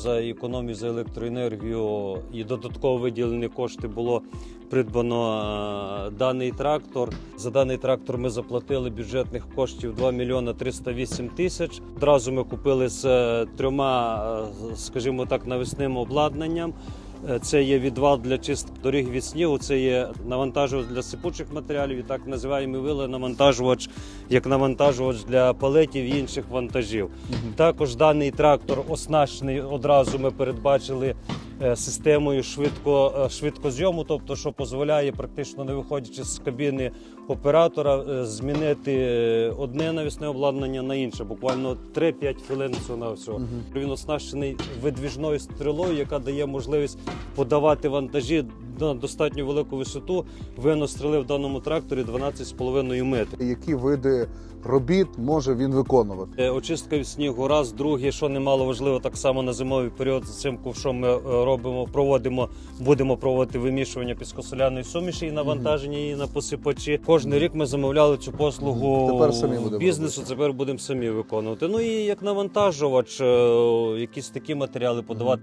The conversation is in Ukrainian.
За економію за електроенергію і додатково виділені кошти було придбано е, даний трактор. За даний трактор ми заплатили бюджетних коштів 2 мільйона 308 тисяч. Одразу ми купили з е, трьома, е, скажімо так, навісним обладнанням. Е, Це є відвал для чистки доріг від снігу, це є навантажувач для сипучих матеріалів, і так називаємо вили навантажувач як навантажувач для палетів і інших вантажів. Також даний трактор оснащений одразу ми передбачили системою швидко, е, швидкозйому, тобто що дозволяє, практично не виходячи з кабіни оператора, е, змінити е, одне навісне обладнання на інше, буквально 3-5 хвилин всього на всього. Він оснащений видвіжною стрілою, яка дає можливість подавати вантажі на достатньо велику висоту. Винос стріли в даному тракторі 12,5 метрів. Які види робіт може він виконувати? Е, Очистка від снігу раз, друге, що немало важливо, так само на зимовий період з цим ковшом ми е, робимо, проводимо, будемо проводити вимішування піскосоляної суміші і навантаження її на посипачі. Кожний рік ми замовляли цю послугу Тепер самі будемо бізнесу. Тепер будемо самі виконувати. Ну і як навантажувач, е, якісь такі матеріали подавати.